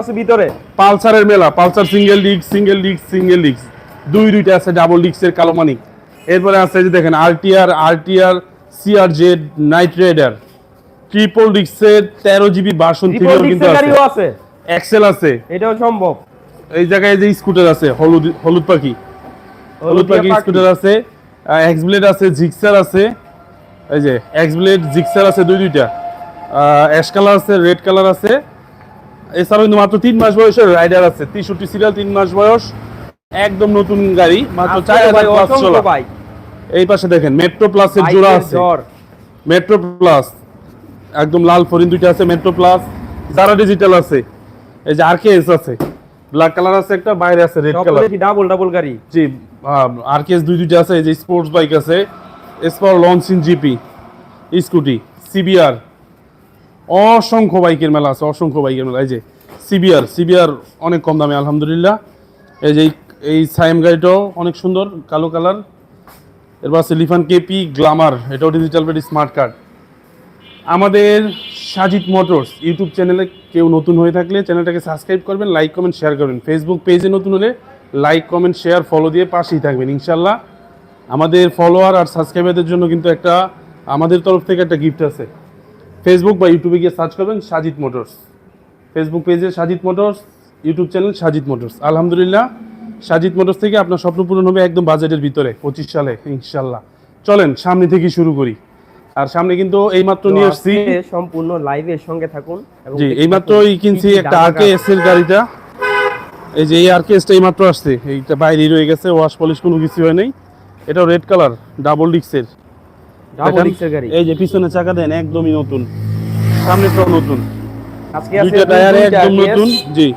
আছে ভিতরে। পালসারের মেলা Pulsar single disc single disc single disc দুই দুইটা আছে ডাবল কালো মানিক। এরপরে আছে যে দেখেন RTR RTR CR Z Knight Rider triple ডিস্কের তেরো জিবি বাসন কিন্তু আছে। এক্সেল আছে। এটাও সম্ভব। এই জায়গায় যে স্কুটার আছে হলুদ হলুদ পাখি। হলুদ পাখি পাখি। স্কুটার আছে। এক্স ব্লেড আছে জিক্সার আছে। এই যে এক্স ব্লেড জিক্সার আছে দুই দুইটা। অ্যাশ কালার আছে রেড কালার আছে। এছাড়াও কিন্তু মাত্র তিন মাস বয়সের রাইডার আছে। তেষট্টি সিরিয়াল তিন মাস বয়স। একদম নতুন গাড়ি মাত্র চার হাজার ভাই প্লাস চলা এই পাশে দেখেন মেট্রো প্লাসের জোড়া আছে। মেট্রো প্লাস একদম লাল ফরিন দুইটা আছে মেট্রো প্লাস যারা ডিজিটাল আছে এই যে আরকেএস আছে ব্ল্যাক কালার আছে একটা বাইরে আছে রেড কালার ডাবল ডাবল গাড়ি? জি আরকেএস দুই দুইটা আছে এই যে স্পোর্টস বাইক আছে এসপার লঞ্চিন জিপি স্কুটি সিবিআর অসংখ্য বাইকের মেলা আছে, অসংখ্য বাইকের মেলা। এই যে সিবিআর সিবিআর অনেক কম দামে, আলহামদুলিল্লাহ। এই যে এই- সাইম গাড়িটাও অনেক সুন্দর, কালো কালার। এরপর আছে লিফান কেপি গ্লামার, এটাও ডিজিটাল পেটি স্মার্ট কার্ড আমাদের সাজিদ মোটরস ইউটিউব চ্যানেলে কেউ নতুন হয়ে থাকলে চ্যানেলটাকে সাবস্ক্রাইব করবেন লাইক কমেন্ট শেয়ার করবেন। ফেসবুক পেজে নতুন হলে লাইক কমেন্ট শেয়ার ফলো দিয়ে পাশেই থাকবেন ইনশাল্লাহ আমাদের ফলোয়ার আর সাবস্ক্রাইবারদের জন্য কিন্তু একটা, আমাদের তরফ থেকে একটা গিফট আছে। ফেসবুক বা ইউটিউবে গিয়ে সার্চ করবেন সাজিদ মোটরস। ফেসবুক পেজে Sajid Motors YouTube channel Sajid Motors. আলহামদুলিল্লাহ সাজিদ মোটরস থেকে আপনার স্বপ্ন পূরণ হবে একদম বাজেটের ভিতরে পঁচিশ সালে ইনশাল্লাহ চলেন সামনে থেকে শুরু করি। আর সামনে কিন্তু এইমাত্র নিয়ে আসছি। সম্পূর্ণ লাইভের সঙ্গে থাকুন জি এইমাত্রই থাকুন কিনছি কি কি একটা দামি আরকে এস এর গাড়িটা। এই যে এই আরকে এসটা এইমাত্র আসছে। এইটা বাইরে রয়ে গেছে ওয়াশ পলিশ কোনো কিছু হয় নাই। এটা রেড কালার ডাবল ডিক্সের ডাবল দেখেন, ডিক্সের গাড়ি এই যে পিছনে চাকা দেন একদমই নতুন। সামনেটাও নতুন। আজকে দুইটা টায়ার একদম নতুন। জি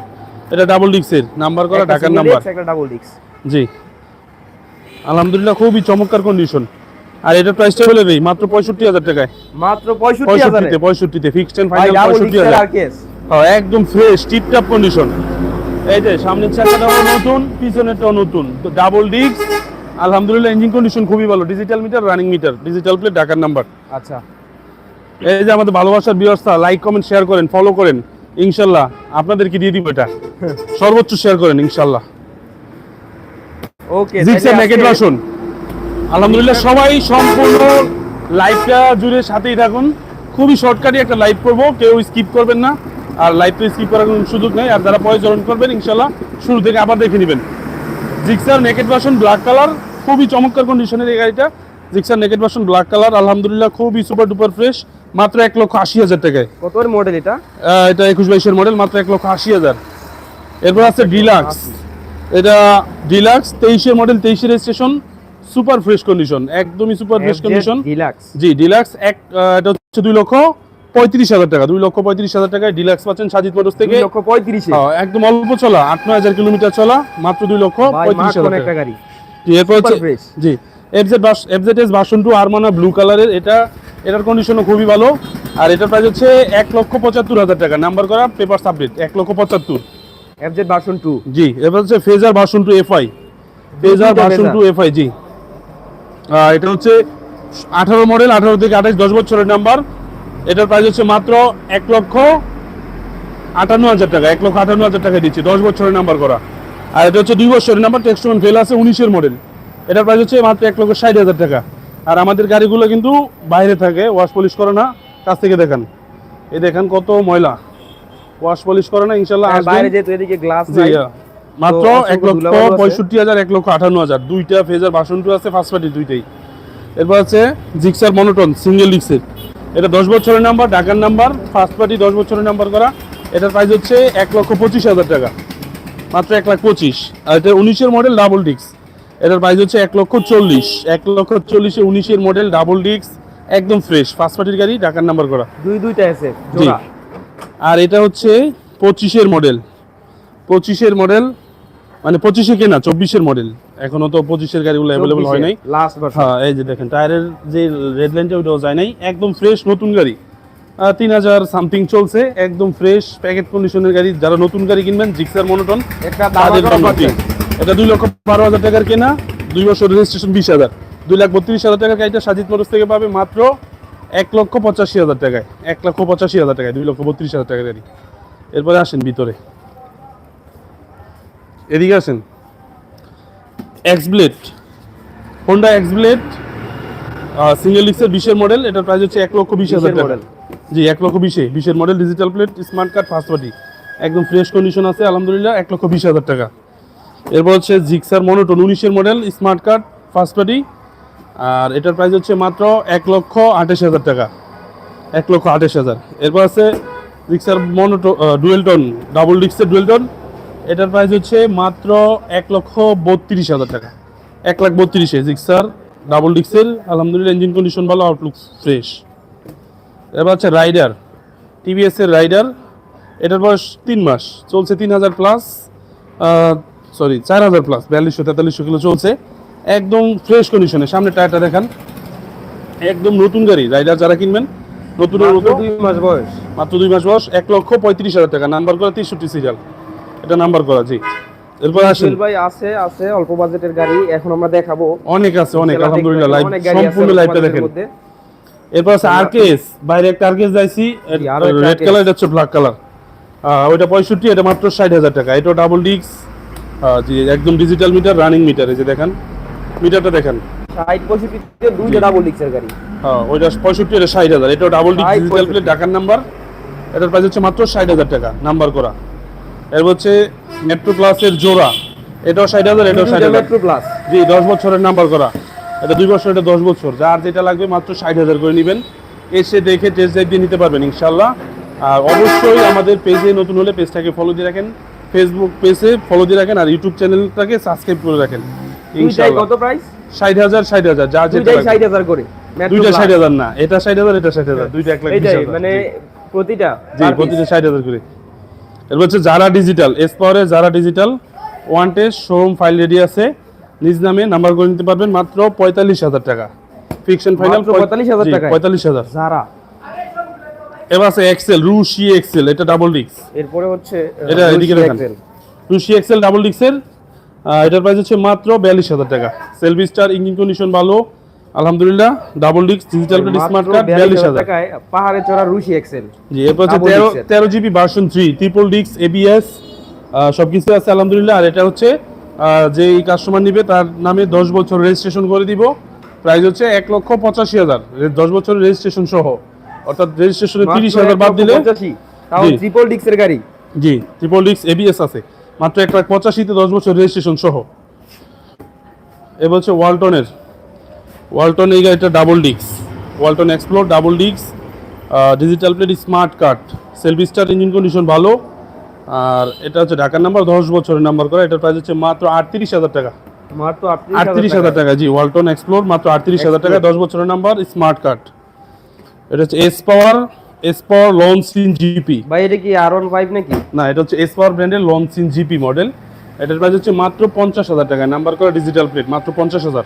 এটা ডাবল ডিক্সের নাম্বার করা ঢাকার নাম্বার একটা ডাবল ডিক্স জি। আলহামদুলিল্লাহ খুবই চমৎকার কন্ডিশন আর এটার প্রাইসটা বলে দেই মাত্র পঁয়ষট্টি হাজার টাকায়। মাত্র 65000 পঁয়ষট্টিতে পঁয়ষট্টিতে ফিক্সড এন্ড ফাইনাল হ্যাঁ একদম ফ্রেশ টিপটপ কন্ডিশন এই যে সামনের চাকাটাও নতুন পিছনেরটাও নতুন। ডাবল ডিস্ক আলহামদুলিল্লাহ ইঞ্জিন কন্ডিশন খুবই ভালো। Digital meter running meter digital plate ঢাকার নাম্বার আচ্ছা। এই যে আমাদের ভালোবাসার ব্যবস্থা লাইক কমেন্ট শেয়ার করেন ফলো করেন ইনশাল্লাহ আপনাদেরকে দিয়ে দিব এটা? সর্বোচ্চ শেয়ার করেন ইনশাল্লাহ। ওকে জিক্সার নেকেট বাসন আলহামদুলিল্লাহ সবাই সম্পূর্ণ লাইভটা জুড়ে সাথেই থাকুন। খুবই শর্টকাটে একটা লাইভ করব কেউ স্কিপ করবেন না। আর লাইভটা স্কিপ করার কোনো সুযোগ নেই। আর যারা পরে জয়েন করবেন ইনশাল্লাহ শুরু থেকে আবার দেখে নেবেন। Gixxer naked version black colour খুবই চমৎকার কন্ডিশনের এই গাড়িটা। Gixxer naked version black colour আলহামদুলিল্লাহ খুবই সুপার ডুপার ফ্রেশ মাত্র এক লক্ষ আশি হাজার টাকায়। কত মডেল এটা? এটা একুশ বাইশের মডেল মাত্র এক লক্ষ আশি হাজার। এরপর আছে ডিলাক্স এটা ডিলাক্স তেইশের মডেল তেইশের রেজিস্ট্রেশন সুপার ফ্রেশ কন্ডিশন একদমই সুপার ফ্রেশ কন্ডিশন ডিলাক্স জি ডিলাক্স এক এটা হচ্ছে দুই লক্ষ। পঁয়ত্রিশ হাজার টাকা দুই লক্ষ পঁয়ত্রিশ হাজার টাকায় ডিলাক্স পাচ্ছেন সাজিদ মোটরস থেকে। লক্ষ 35 হ্যাঁ, একদম অল্প চলা আট নয় হাজার কিলোমিটার চলা মাত্র দুই লক্ষ পঁয়ত্রিশ হাজার টাকা। গাড়ি। জি, এরপর হচ্ছে Super fresh। জি FZ FZ S version two আরমানা blue কালারের এটা এটার কন্ডিশনও খুবই ভালো। আর এটার প্রাইস হচ্ছে এক লক্ষ পঁচাত্তর হাজার টাকা। নাম্বার করা পেপার সাবমিট এক লক্ষ পঁচাত্তর। এফজেড ভার্সন 2 জি এবার হচ্ছে Fazer version two FI Fazer version. Two FI জি। এটা হচ্ছে আঠারো মডেল আঠারো থেকে আঠাশ দশ বছরের নাম্বার এটার প্রাইস হচ্ছে মাত্র এক লক্ষ আটান্ন হাজার টাকা এক লক্ষ আটান্ন হাজার টাকা দিচ্ছি দশ বছরের নাম্বার করা। আর এটা হচ্ছে দুই বছরের নাম্বার টেক্সটন ফেল আছে উনিশের মডেল এটার প্রাইস হচ্ছে মাত্র এক লক্ষ ষাট হাজার টাকা। আর আমাদের গাড়িগুলো কিন্তু বাইরে থাকে ওয়াশ পলিশ করে না কাছ থেকে দেখান। এই দেখেন কত ময়লা। ওয়াশ পলিশ করে না ইনশাল্লাহ হ্যাঁ, বাইরে যেহেতু এদিকে গ্লাস জি, নাই হ্যাঁ। মাত্র এক লক্ষ পঁয়ষট্টি হাজার এক লক্ষ আটান্ন হাজার। দুইটা ফেজার বাসন টু আছে ফার্স্ট পার্টি দুইটাই। এরপর আছে জিক্সার মনোটন সিঙ্গেল ডিক্সের এটা দশ বছরের নাম্বার ঢাকার নাম্বার ফার্স্ট পার্টি দশ বছরের নাম্বার করা। এটার প্রাইস হচ্ছে এক লক্ষ পঁচিশ হাজার টাকা। মাত্র এক লাখ পঁচিশ। আর এটা উনিশের মডেল ডাবল ডিক্স এটার প্রাইস হচ্ছে এক লক্ষ চল্লিশ। এক লক্ষ চল্লিশে উনিশের মডেল ডাবল ডিক্স একদম ফ্রেশ ফার্স্ট পার্টির গাড়ি ঢাকার নাম্বার করা। দুই দুইটা আছে আর এটা হচ্ছে পঁচিশের মডেল পঁচিশের মডেল মানে পঁচিশে কেনা চব্বিশের মডেল এখনও তো পঁচিশের গাড়িগুলো অ্যাভেলেবল হয় নাই। লাস্ট হ্যাঁ এই যে দেখেন টায়ারের যে রেড লাইনটা ওইটাও যায় নাই। একদম ফ্রেশ নতুন গাড়ি। তিন হাজার সামথিং চলছে একদম ফ্রেশ প্যাকেট কন্ডিশনের গাড়ি। যারা নতুন গাড়ি কিনবেন জিক্সার মনোটন। এটা দুই লক্ষ বারো হাজার টাকার কেনা দুই বছর রেজিস্ট্রেশন বিশ হাজার। দুই লাখ বত্রিশ হাজার টাকার গাড়িটা সাজিদ মোটরস থেকে পাবে মাত্র এক লক্ষ পঁচাশি হাজার টাকায়। এক লক্ষ পঁচাশি হাজার টাকায় দুই লক্ষ বত্রিশ হাজার টাকার গাড়ি। এরপরে আসেন ভিতরে। এদিকে আসেন। X Blade Honda X Blade single ডিক্সের বিশের মডেল এটার প্রাইস হচ্ছে এক লক্ষ বিশ হাজার 20 এর টাকা জি এক লক্ষ বিশে বিশের model digital plate smart card first party একদম ফ্রেশ কন্ডিশন আছে আলহামদুলিল্লাহ এক লক্ষ বিশ হাজার টাকা। এরপর হচ্ছে জিক্সার মনোটন উনিশের model smart card first party আর এটার প্রাইস হচ্ছে মাত্র এক লক্ষ আঠাশ হাজার টাকা। এক লক্ষ আঠাশ হাজার। এরপর আছে রিক্সার মনোটো ডুয়েলটন ডাবল ডিক্সের ডুয়েলটন এটার প্রাইস হচ্ছে মাত্র এক লক্ষ বত্রিশ হাজার টাকা। এক লাখ বত্রিশে রিক্সার ডাবল ডিক্সেল আলহামদুলিল্লাহ ইঞ্জিন কন্ডিশন ভালো আউটলুক ফ্রেশ এবার হচ্ছে রাইডার টিভিএস এর রাইডার এটার বয়স তিন মাস চলছে তিন হাজার প্লাস সরি চার হাজার প্লাস বিয়াল্লিশশো তেতাল্লিশশো কিলো চলছে। একদম ফ্রেশ কন্ডিশনে সামনে টায়ারটা দেখান। একদম নতুন গাড়ি রাইডার যারা কিনবেন নতুন দুই মাস বয়স। মাত্র দুই মাস বয়স এক লক্ষ পঁয়ত্রিশ হাজার টাকা নাম্বার করা তেষট্টি সিরিয়াল এটা নাম্বার করা জি। এরপর আসেন। ভাই আছে আছে অল্প বাজেটের গাড়ি এখন আমরা দেখাবো। অনেক আছে অনেক আলহামদুলিল্লাহ লাইভ সম্পূর্ণ লাইভটা দেখেন। এরপর আছে আরকেএস বাইরে একটা আরকেএস যাইছি রেড কালার এটা হচ্ছে ব্ল্যাক কালার ওইটা পঁয়ষট্টি এটা মাত্র ষাট হাজার টাকা। এটা ডাবল ডিক্স জি একদম ডিজিটাল মিটার রানিং মিটার এই যে দেখেন। মিটারটা দেখেন। ষাট পঁয়ষট্টিতে দুইটা ডাবল ডিক্সের গাড়ি। হ্যাঁ ওইটা পঁয়ষট্টি এটা ষাট হাজার। এটাও ডাবল ডিক্স 60, ডিজিটাল প্লেট ঢাকার নাম্বার এটার প্রাইস হচ্ছে মাত্র ষাট হাজার টাকা নাম্বার করা। এর হচ্ছে মেট্রো প্লাসের জোড়া। এটাও ষাট হাজার এটাও ষাট হাজার। মেট্রো প্লাস জি দশ বছরের নাম্বার করা। এটা দুই বছর এটা দশ বছর। যার যেটা লাগবে মাত্র ষাট হাজার করে নেবেন। এসে দেখে টেস্ট ড্রাইভ দিয়ে নিতে পারবেন ইনশাল্লাহ আর অবশ্যই আমাদের পেজে নতুন হলে পেজটাকে ফলো দিয়ে রাখেন। ফেসবুক পেজে ফলো দিয়ে রাখেন আর ইউটিউব চ্যানেলটাকে সাবস্ক্রাইব করে রাখেন। ইনশাল্লাহ কত প্রাইস ষাট হাজার ষাট হাজার যার যেটা ষাট হাজার করে। দুইটা ষাট হাজার না এটা ষাট হাজার এটা ষাট হাজার। দুইটা এক লাখ। মানে প্রতিটা জি প্রতিটা ষাট হাজার করে। এরপর হচ্ছে যারা ডিজিটাল এস পাওয়ারে যারা digital one test showroom file ready আছে। নিজ নামে নাম্বার করে নিতে পারবেন মাত্র পঁয়তাল্লিশ হাজার টাকা। ফিকশন ফাইনাল মাত্র 45,000 টাকায়? পঁয়তাল্লিশ হাজার। যারা এবার আছে এক্সেল রুশি এক্সেল এটা ডাবল ডিক্স এরপরে হচ্ছে এটা এদিকে দেখান। রুশি এক্সেল ডাবল ডিক্সের এটার প্রাইস হচ্ছে মাত্র বিয়াল্লিশ হাজার টাকা। সেলফি স্টার ইঞ্জিন কন্ডিশন ভালো। আলহামদুলিল্লাহ ডাবল ডিক্স ডিজিটাল প্লেট স্মার্ট কার্ড 42,000 টাকায় পাহাড়ে চড়া রুশি এক্সেল জি এরপর হচ্ছে Double তেরো disc এর। তেরো জিবি ভার্সন থ্রি ট্রিপল ডিক্স এবিএস সবকিছু আছে আলহামদুলিল্লাহ। আর এটা হচ্ছে যে কাস্টমার নিবে তার নামে দশ বছর রেজিস্ট্রেশন করে দিব। প্রাইস হচ্ছে এক লক্ষ পঁচাশি হাজার। দশ বছরের রেজিস্ট্রেশন সহ। অর্থাৎ রেজিস্ট্রেশনে তিরিশ হাজার বাদ দিলে তাও। ট্রিপল ডিক্সের গাড়ি। জি ট্রিপল ডিক্স এবিএস আছে। মাত্র এক লাখ পঁচাশিতে দশ বছর রেজিস্ট্রেশন সহ। হচ্ছে ওয়ালটনের ওয়ালটন এই গাড়িটা ডাবল ডিক্স ওয়ালটন এক্সপ্লোর ডাবল ডিক্স digital plate smart card selfie star engine condition ভালো। আর এটা হচ্ছে ঢাকার নাম্বার দশ বছরের নাম্বার করা। এটার প্রাইস হচ্ছে মাত্র আটত্রিশ হাজার টাকা। মাত্র আটত্রিশ হাজার টাকা। জি ওয়ালটন এক্সপ্লোর মাত্র আটত্রিশ হাজার টাকা দশ বছরের নাম্বার স্মার্ট কার্ড এটা হচ্ছে S power S power Loncin GP ভাই এটা কি আর ওয়ান ফাইভ নাকি? না এটা হচ্ছে এস পাওয়ার ব্র্যান্ডের লঞ্চিন জিপি মডেল এটার প্রাইস হচ্ছে মাত্র পঞ্চাশ হাজার টাকা। নাম্বার করা ডিজিটাল প্লেট মাত্র পঞ্চাশ হাজার।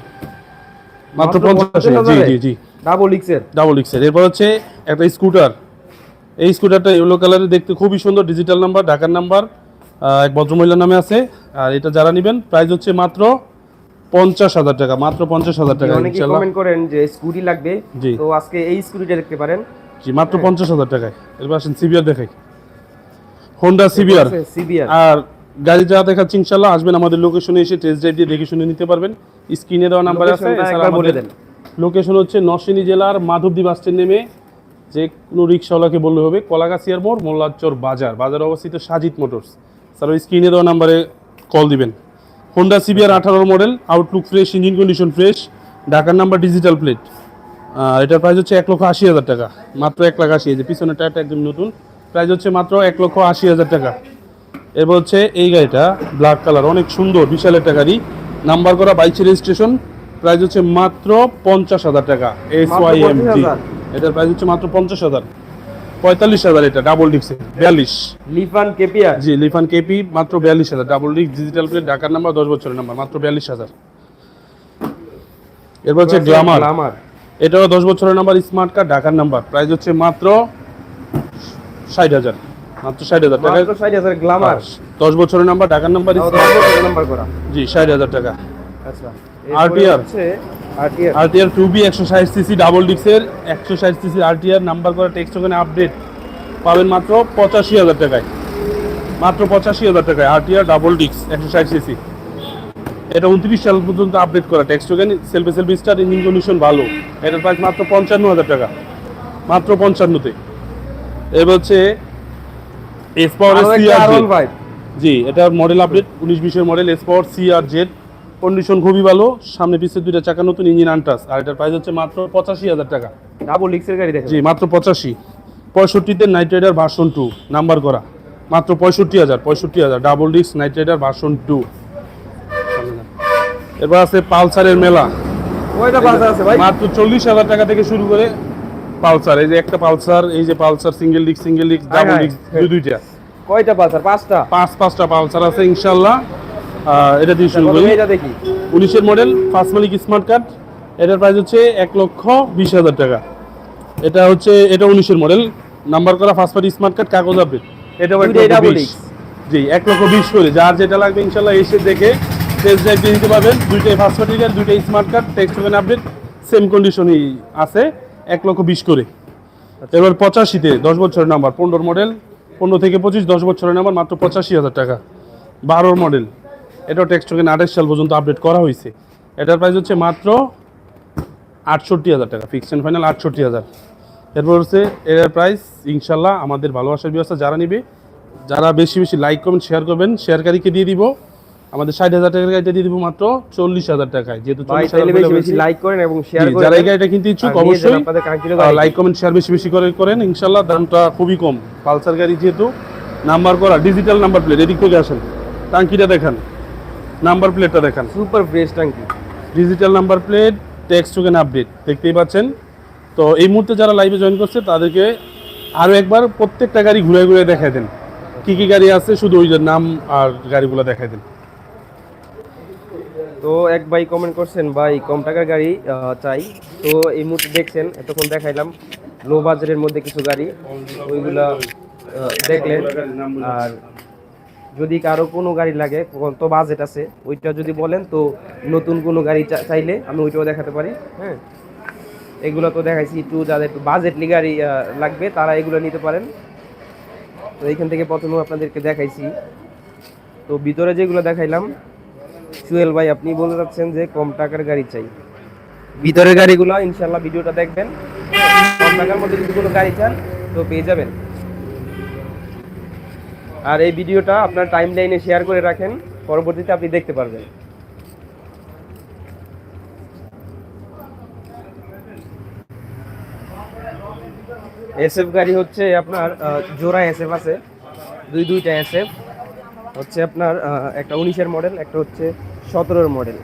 মাত্র মাত্র পঞ্চাশ হাজার জি জি জি। ডাবল ডিক্সের ডাবল এক্সের এরপর হচ্ছে একটা স্কুটার এই স্কুটারটা ইয়েলো কালারের দেখতে খুবই সুন্দর ডিজিটাল নাম্বার ঢাকার নাম্বার এক ভদ্রমহিলার নামে আছে। আর এটা যারা নেবেন প্রাইস হচ্ছে মাত্র পঞ্চাশ হাজার টাকা মাত্র পঞ্চাশ হাজার টাকা অনেকে কমেন্ট করেন যে স্কুটি লাগবে। তো আজকে এই স্কুটিটা দেখতে পারেন। জি মাত্র পঞ্চাশ হাজার টাকায়। এরপর আসেন সিবিআর দেখাই। হোন্ডা সিবিআর সিবিআর আর গাড়ি যা দেখাচ্ছি ইনশাল্লাহ আসবেন আমাদের লোকেশনে এসে টেস্ট ড্রাইভ দিয়ে দেখে শুনে নিতে পারবেন। স্ক্রিনে দেওয়া নাম্বার আছে বলে দেন। লোকেশন হচ্ছে নরসিংদী জেলার মাধবদী বাস স্ট্যান্ড নেমে যে কোনো রিক্সাওয়ালাকে বললে হবে কলাগাছিয়ার মোড় মোল্লাচর বাজার। বাজার অবস্থিত সাজিদ মোটরস। স্যার ওই স্ক্রিনে দেওয়া নাম্বারে কল দিবেন। হোন্ডা সিবিআর আঠারো model outlook fresh engine condition fresh ঢাকার নাম্বার ডিজিটাল প্লেট আর এটার প্রাইস হচ্ছে এক লক্ষ আশি হাজার টাকা। মাত্র এক লাখ আশি যে পিছনের টায়ারটা একদম নতুন। প্রাইস হচ্ছে মাত্র এক লক্ষ আশি হাজার টাকা। এরপর হচ্ছে এই গাড়িটা ব্ল্যাক কালার অনেক সুন্দর বিশাল একটা গাড়ি। নাম্বার করা বাইশ রেজিস্ট্রেশন প্রাইস হচ্ছে মাত্র পঞ্চাশ হাজার টাকা এস ওয়াই এম জি এটার প্রাইস হচ্ছে মাত্র পঞ্চাশ হাজার। পঁয়তাল্লিশ হাজার এটা ডাবল ডিক্সে বিয়াল্লিশ। লিফান কেপিয়ার জি লিফান কেপি মাত্র বিয়াল্লিশ হাজার ডাবল ডিক্স ডিজিটাল প্লেট ঢাকার নাম্বার দশ বছরের নাম্বার মাত্র বিয়াল্লিশ হাজার। এরপর হচ্ছে গ্লামার। এটাও দশ বছরের নাম্বার স্মার্ট কার্ড ঢাকার নাম্বার প্রাইস হচ্ছে মাত্র ষাট হাজার। মাত্র ষাট হাজার টাকা। ষাট হাজার গ্লামার দশ বছরের নাম্বার ঢাকার নাম্বার নাম্বার করা। জি ষাট হাজার টাকা। আচ্ছা আরটিআর আরটিআর টু বি একশো ষাট সিসি ডাবল ডিক্সের একশো ষাট সিসি আরটিআর নাম্বার করা টেক্সট ওখানে আপডেট পাবেন মাত্র পঁচাশি হাজার টাকায়। মাত্র পঁচাশি হাজার টাকায় আরটিআর ডাবল ডিক্স একশো ষাট সিসি। এটা উনত্রিশ সাল পর্যন্ত আপডেট করা টেক্সট ওখানে। Selfie selfie star engine condition ভালো। এটার প্রাইস মাত্র পঞ্চান্ন হাজার টাকা। মাত্র পঞ্চান্নতে। এবার হচ্ছে এস পাওয়ার আরও একটা সিআর R15 জি এটা মডেল আপডেট উনিশ বিশের model S power CR Z condition খুবই ভালো সামনে পিছিয়ে দুইটা চাকা নতুন ইঞ্জিন আনটাস আর এটার প্রাইস হচ্ছে মাত্র পঁচাশি হাজার টাকা। ডাবল ডিক্সের গাড়ি দেখেন জি মাত্র পঁচাশি। পঁয়ষট্টিতে Knight Rider version two number করা। মাত্র পঁয়ষট্টি হাজার পঁয়ষট্টি হাজার। Double disc Knight Rider version two এবার আছে পালসারের মেলা। ওইটা পালসার আছে ভাই? মাত্র চল্লিশ হাজার টাকা থেকে শুরু করে পালসার এই যে একটা পালসার এই যে Pulsar single disc single disc double. Disc দুই দুইটা। কয়টা পালসার? পাঁচটা? পাঁচ পাঁচটা পালসার আছে ইনশাল্লাহ আহ, এটা দিয়ে শুরু করি। এটা দেখি। উনিশের মডেল ফার্স্ট মালিক স্মার্ট কার্ড এটার প্রাইস হচ্ছে এক লক্ষ বিশ হাজার টাকা। এটা হচ্ছে এটা উনিশের মডেল নাম্বার করা ফার্স্ট পার্টি স্মার্ট কার্ড কাগজ আপডেট এটা। জি এক লক্ষ বিশ করে। যার যেটা লাগবে ইনশাল্লাহ এসে দেখে টেস্ট ড্রাইভ দিয়ে নিতে পারবেন। দুইটাই ফার্স্ট পার্টি কার্ড দুইটাই smart card tax update same কন্ডিশনই আছে। এক লক্ষ বিশ করে। এবার পঁচাশিতে দশ বছরের নাম্বার পনেরো মডেল পনেরো থেকে পঁচিশ, দশ বছরের নাম্বার, মাত্র পঁচাশি হাজার টাকা। বারোর মডেল এটাও টেক্সট টোকেন আঠাশ সাল পর্যন্ত আপডেট করা হয়েছে। এটার প্রাইস হচ্ছে মাত্র আটষট্টি হাজার টাকা ফিক্সড অ্যান্ড ফাইনাল আটষট্টি হাজার। এরপর হচ্ছে এটার প্রাইস ইনশাল্লাহ আমাদের ভালোবাসার ব্যবস্থা যারা নিবে, যারা বেশি বেশি লাইক করবেন শেয়ার করবেন শেয়ারকারীকে দিয়ে দিব। আমাদের ষাট হাজার টাকার গাড়িটা দিয়ে দিব মাত্র চল্লিশ হাজার টাকায় যেহেতু লাইক করেন এবং শেয়ার যারা এই গাড়িটা কিনতে ইচ্ছুক অবশ্যই। লাইক কমেন্ট শেয়ার বেশি বেশি করে করেন। ইনশাল্লাহ দামটা খুবই কম। পালসার গাড়ি যেহেতু নাম্বার করা ডিজিটাল নাম্বার প্লেট এদিক থেকে আসেন। টাঙ্কিটা দেখান। নাম্বার প্লেটটা দেখান। সুপার ফ্রেশ ট্যাঙ্কি digital number plate tax token update দেখতেই পাচ্ছেন? তো এই মুহূর্তে যারা লাইভে জয়েন করছে তাদেরকে আরও একবার প্রত্যেকটা গাড়ি ঘুরে ঘুরে দেখাই দেন। কী কী গাড়ি আছে শুধু ওই নাম আর গাড়িগুলো দেখাই দেন। তো এক ভাই কমেন্ট করছেন, ভাই, কম টাকার গাড়ি চাই। তো এই মুহূর্তে দেখছেন, এতক্ষণ দেখাইলাম লো বাজারের মধ্যে কিছু গাড়ি, ওইগুলা দেখলেন। আর যদি কারও কোনো গাড়ি লাগে তো বাজেট আছে, ওইটা যদি বলেন, তো নতুন কোনো গাড়ি চাইলে আমি ওইটাও দেখাতে পারি হ্যাঁ। এগুলো তো দেখাইছি, একটু যাদের একটু বাজেটলি গাড়ি লাগবে, তারা এগুলো নিতে পারেন। তো এইখান থেকে প্রথমে আপনাদেরকে দেখাইছি। তো ভিতরে যেগুলো দেখাইলাম সুয়েল ভাই আপনি বলতে চাচ্ছেন যে কম টাকার গাড়ি চাই। ভিতরের গাড়িগুলো ইনশাল্লাহ ভিডিওটা দেখবেন। কম টাকার মধ্যে যদি কোনো গাড়ি চান তো পেয়ে যাবেন। আর এই ভিডিওটা আপনার টাইম লাইনে শেয়ার করে রাখেন পরবর্তীতে আপনি দেখতে পারবেন। এসএফ গাড়ি হচ্ছে আপনার জোড়া এসএফ আছে। দুই দুইটা এসএফ হচ্ছে আপনার একটা উনিশের মডেল একটা হচ্ছে সতেরোর মডেল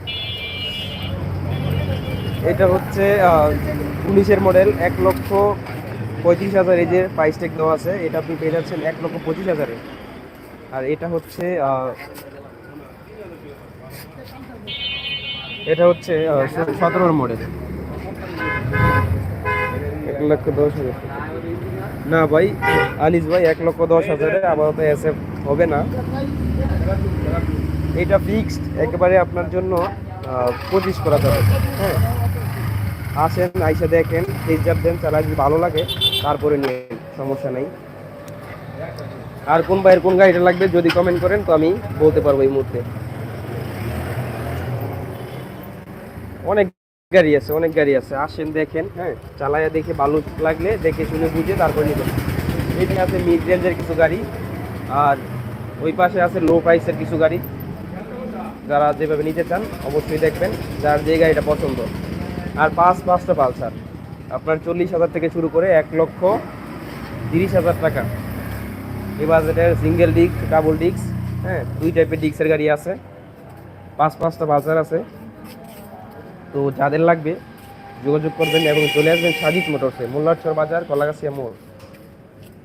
এটা হচ্ছে উনিশের মডেল এক লক্ষ পঁয়ত্রিশ হাজার এই যে প্রাইস ট্যাগ দেওয়া আছে, এটা আপনি পেয়ে যাচ্ছেন এক লক্ষ পঁচিশ হাজারে। আর এটা হচ্ছে এটা হচ্ছে সতেরোর মডেল এক লক্ষ দশ হাজার। না ভাই, আনিস ভাই, এক লক্ষ দশ হাজারে আপাতত এসএফ হবে না। এটা ফিক্সড একেবারে আপনার জন্য পঁচিশ করা যাবে। হ্যাঁ। আসেন, আইসা দেখেন হিজাব দেন চালা যদি ভালো লাগে। তারপরে নিয়ে সমস্যা নেই। আর কোন ভাইয়ের কোন গাড়িটা লাগবে যদি কমেন্ট করেন, তো আমি বলতে পারব এই মুহূর্তে। অনেক গাড়ি আছে, অনেক গাড়ি আছে। আসেন, দেখেন হ্যাঁ। চালাইয়া দেখে ভালো লাগলে দেখে শুনে বুঝে তারপরে নেবেন। এখানে আছে মিড রেঞ্জের কিছু গাড়ি। আর ওই পাশে আছে লো প্রাইসের কিছু গাড়ি। যারা যেভাবে নিতে চান, অবশ্যই দেখবেন, যার যে গাড়িটা পছন্দ। আর পাঁচ পাঁচটা পালসার। আপনার চল্লিশ হাজার থেকে শুরু করে এক লক্ষ তিরিশ হাজার টাকা। এই বাজেটের সিঙ্গেল ডিস্ক ডাবল ডিস্ক হ্যাঁ দুই টাইপের ডিস্কের গাড়ি আছে। পাঁচ পাঁচটা পালসার আছে। তো যাদের লাগবে, যোগাযোগ করবেন এবং চলে আসবেন সাজিদ মোটরসে, মোল্লারচর বাজার, কলাগাছিয়া মোড়।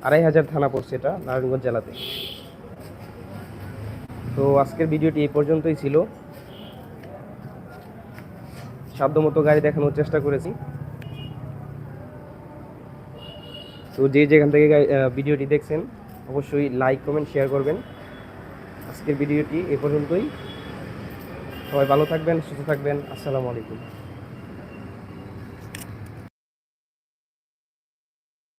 আড়াই হাজার থানা পড়ছে এটা, নারায়ণগঞ্জ জেলাতে। তো আজকের ভিডিওটি এই পর্যন্তই ছিল। সাধ্যমতো গাড়ি দেখানোর চেষ্টা করেছি। তো যে যেখান থেকে ভিডিওটি দেখছেন, অবশ্যই লাইক কমেন্ট শেয়ার করবেন। আজকের ভিডিওটি এ পর্যন্তই। সবাই ভালো থাকবেন, সুস্থ থাকবেন। আসসালামু আলাইকুম।